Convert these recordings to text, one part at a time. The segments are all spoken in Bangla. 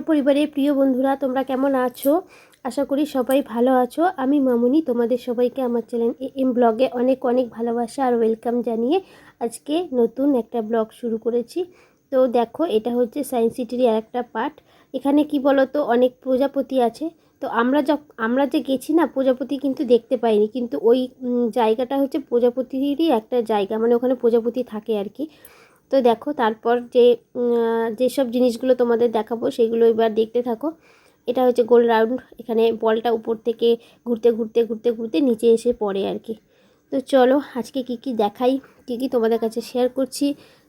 আমার পরিবারের প্রিয় বন্ধুরা, তোমরা কেমন আছো? আশা করি সবাই ভালো আছো। আমি মামুনি, তোমাদের সবাইকে আমার চ্যানেল এম ব্লগে অনেক অনেক ভালোবাসা আর ওয়েলকাম জানিয়ে আজকে নতুন একটা ব্লগ শুরু করেছি। তো দেখো, এটা হচ্ছে সায়েন্স সিটির আর একটা পার্ট। এখানে কি বলো তো অনেক প্রজাপতি আছে। তো আমরা যখ, আমরা যে গেছি না, প্রজাপতি কিন্তু দেখতে পাইনি। কিন্তু ওই জায়গাটা হচ্ছে প্রজাপতিরই একটা জায়গা মানে ওখানে প্রজাপতি থাকে আর কি। তো দেখো, তারপর যে যেসব জিনিসগুলো তোমাদের দেখাবো, সেগুলো এবার দেখতে থাকো। এটা হচ্ছে গোল রাউন্ড। এখানে বলটা উপর থেকে ঘুরতে ঘুরতে ঘুরতে ঘুরতে নিচে এসে পড়ে আর কি। তো চলো, আজকে কি কি দেখাই, কি কি তোমাদের কাছে শেয়ার করছি,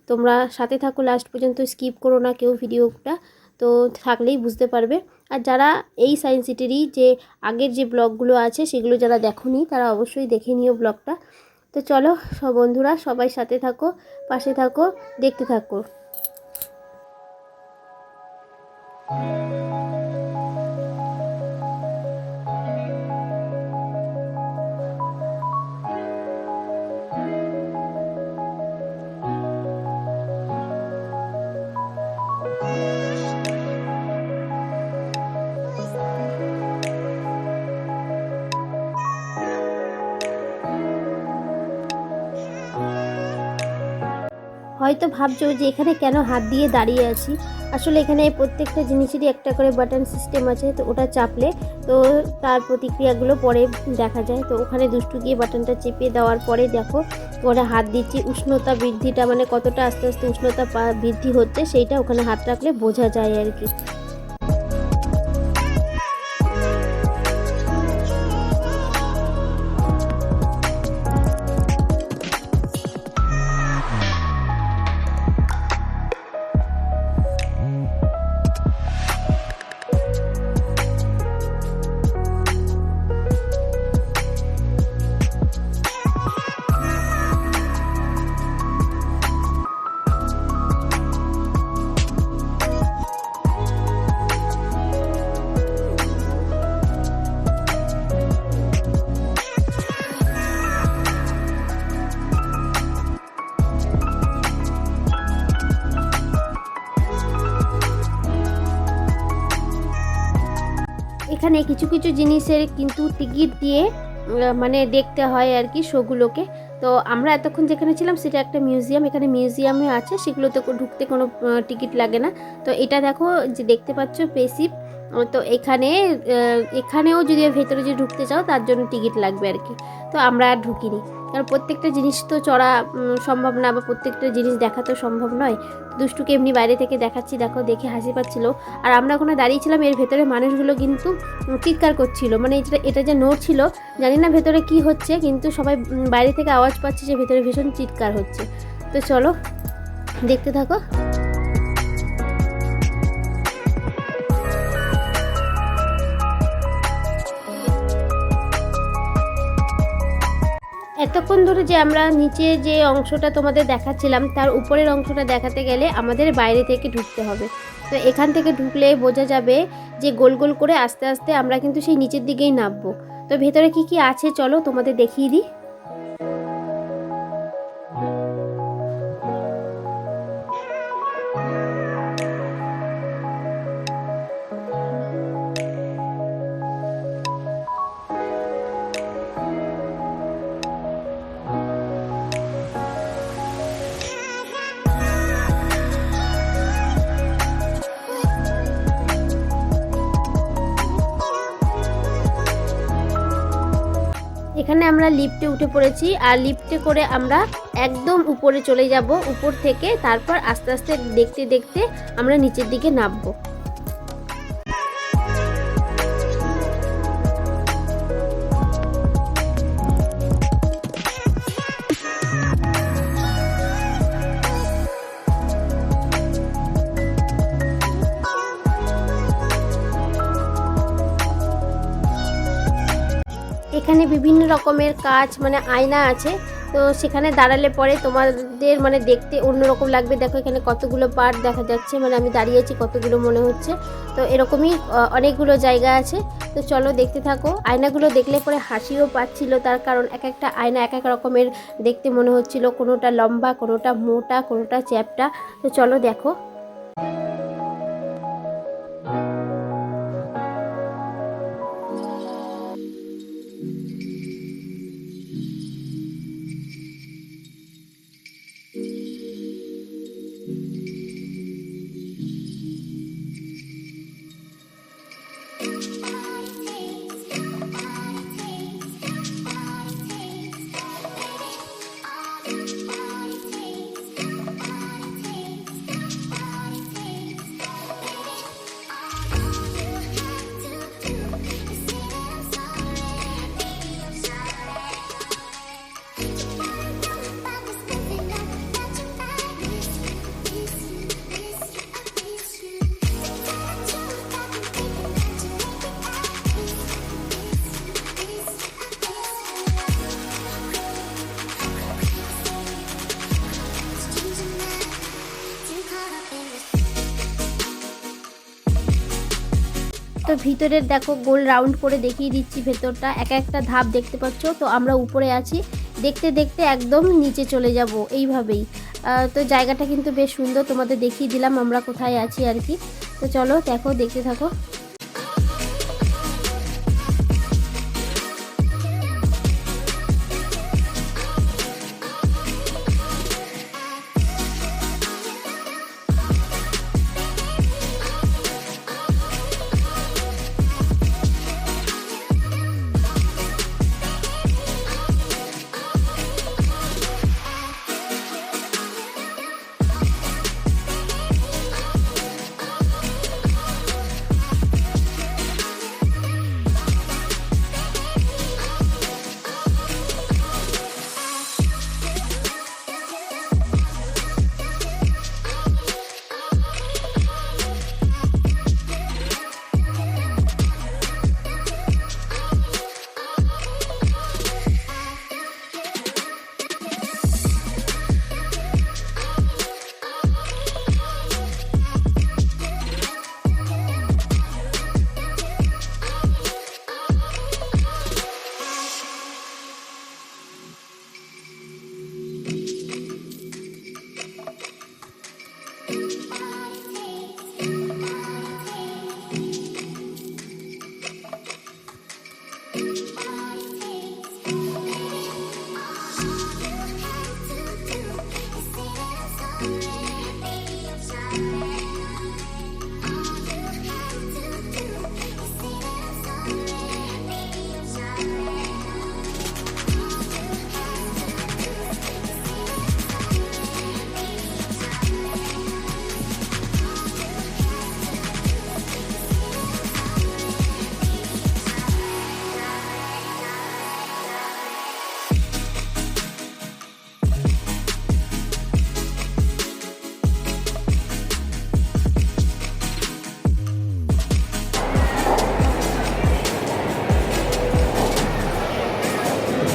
তোমরা সাথে থাকো লাস্ট পর্যন্ত স্কিপ করো না কেউ ভিডিওটা। তো থাকলেই বুঝতে পারবে। আর যারা এই সায়েন্স সিটিরই যে আগের যে ব্লগগুলো আছে, সেগুলো যারা দেখোনি, তারা অবশ্যই দেখে নিও ব্লগটা। তো চলো সব বন্ধুরা সবাই সাথে থাকো পাশে থাকো দেখতে থাকো। হয়তো ভাবছ যে এখানে কেন হাত দিয়ে দাঁড়িয়ে আছি? আসলে এখানে প্রত্যেকটা জিনিসেরই একটা করে বাটন সিস্টেম আছে, তো ওটা চাপলে তো তার প্রতিক্রিয়াগুলো পরে দেখা যায়। তো ওখানে দুষ্টু গিয়ে বাটনটা চেপে দেওয়ার পরে দেখো ওরা হাত দিচ্ছি, উষ্ণতা বৃদ্ধিটা মানে কতটা আস্তে আস্তে উষ্ণতা বৃদ্ধি হচ্ছে, সেইটা ওখানে হাত রাখলে বোঝা যায় আর কি। এখানে কিছু কিছু জিনিসের কিন্তু টিকিট দিয়ে মানে দেখতে হয় আর কি শোগুলোকে। তো আমরা এতক্ষণ যেখানে ছিলাম সেটা একটা মিউজিয়াম। এখানে মিউজিয়ামে আছে, সেগুলোতে ঢুকতে কোনো টিকিট লাগে না। তো এটা দেখো যে দেখতে পাচ্ছ পেসিভ তো এখানে এখানেও যদি ভেতরে যদি ঢুকতে চাও, তার জন্য টিকিট লাগবে আর কি। তো আমরা আর ঢুকিনি। কারণ প্রত্যেকটা জিনিস তো চড়া সম্ভব না বা প্রত্যেকটা জিনিস দেখা তো সম্ভব নয়। দুষ্টুকে এমনি বাইরে থেকে দেখাচ্ছি, দেখো, দেখে হাসি পাচ্ছিল। আর আমরা ওখানে দাঁড়িয়েছিলাম এর ভেতরে মানুষগুলো কিন্তু চিৎকার করছিল। মানে এটা এটা যে নড়ছিল জানি না ভেতরে কি হচ্ছে, কিন্তু সবাই বাইরে থেকে আওয়াজ পাচ্ছে যে ভেতরে ভীষণ চিৎকার হচ্ছে। তো চলো, দেখতে থাকো। এতক্ষণ ধরে যে আমরা নিচে যে অংশটা তোমাদের দেখাচ্ছিলাম, তার উপরের অংশটা দেখাতে গেলে আমাদের বাইরে থেকে ঢুকতে হবে। তো এখান থেকে ঢুকলে বোঝা যাবে যে গোল গোল করে আস্তে আস্তে আমরা কিন্তু সেই নিচের দিকেই নামবো। তো ভেতরে কি কি আছে চলো তোমাদের দেখিয়ে দিই। এখানে আমরা লিফটে উঠে পড়েছি আর লিফটে করে আমরা একদম উপরে চলে যাব, উপর থেকে তারপর আস্তে আস্তে দেখতে দেখতে আমরা নিচের দিকে নামবো। এখানে বিভিন্ন রকমের কাজ মানে আয়না আছে। তো সেখানে দাঁড়ালে পরে তোমাদের মানে দেখতে অন্যরকম লাগবে। দেখো এখানে কতগুলো পার্ট দেখা যাচ্ছে মানে আমি দাঁড়িয়েছি কতগুলো মনে হচ্ছে। তো এরকমই অনেকগুলো জায়গা আছে। তো চলো দেখতে থাকো। আয়নাগুলো দেখলে পরে হাসিও পাচ্ছিল, তার কারণ এক একটা আয়না এক এক রকমের দেখতে মনে হচ্ছিল। কোনোটা লম্বা, কোনোটা মোটা, কোনোটা চ্যাপটা। তো চলো দেখো। তো ভিতরের দেখো গোল রাউন্ড করে দেখিয়ে দিচ্ছি ভেতরটা। এক একটা ধাপ দেখতে পাচ্ছ? তো আমরা উপরে আছি। দেখতে দেখতে একদম নিচে চলে যাব এইভাবেই। তো জায়গাটা কিন্তু বেশ সুন্দর। তোমাদের দেখিয়ে দিলাম আমরা কোথায় আছি আর কি। তো চলো দেখো, দেখতে থাকো।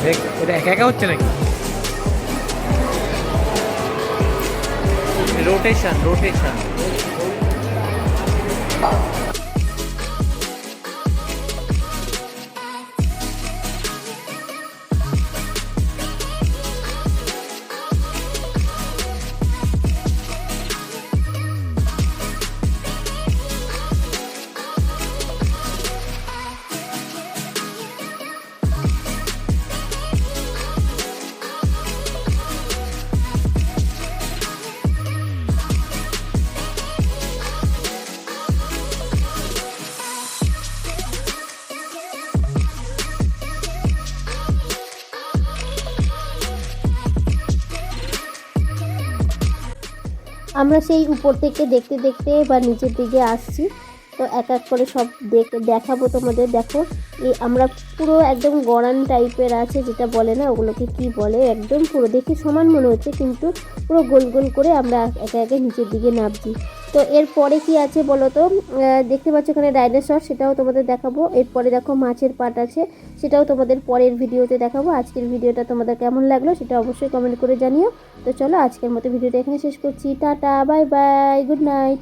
দেখ ওটা একা একা হচ্ছে নাকি? রোটেশন রোটেশন আমরা সেই উপর থেকে দেখতে দেখতে বা নিচের দিকে আসছি। তো এক এক করে সব দেখ দেখাবো তোমাদের। দেখো, এই আমরা পুরো একদম গড়ান টাইপের আছে, যেটা বলে না, ওগুলোকে কি বলে? একদম পুরো দেখে সমান মনে হচ্ছে, কিন্তু পুরো গোল গোল করে আমরা একে একে নিচের দিকে নামছি। তো এরপরে কি আছে বলো তো দেখতে পাচ্ছ এখানে ডাইনোসর সেটাও তোমাদের দেখাবো। এরপরে দেখো মাছের পাট আছে, সেটাও তোমাদের পরের ভিডিওতে দেখাবো। আজকের ভিডিওটা তোমাদের কেমন লাগল সেটা অবশ্যই কমেন্ট করে জানিও। তো চলো আজকের মতো ভিডিওটা এখানে শেষ করছি। Tata bye bye good night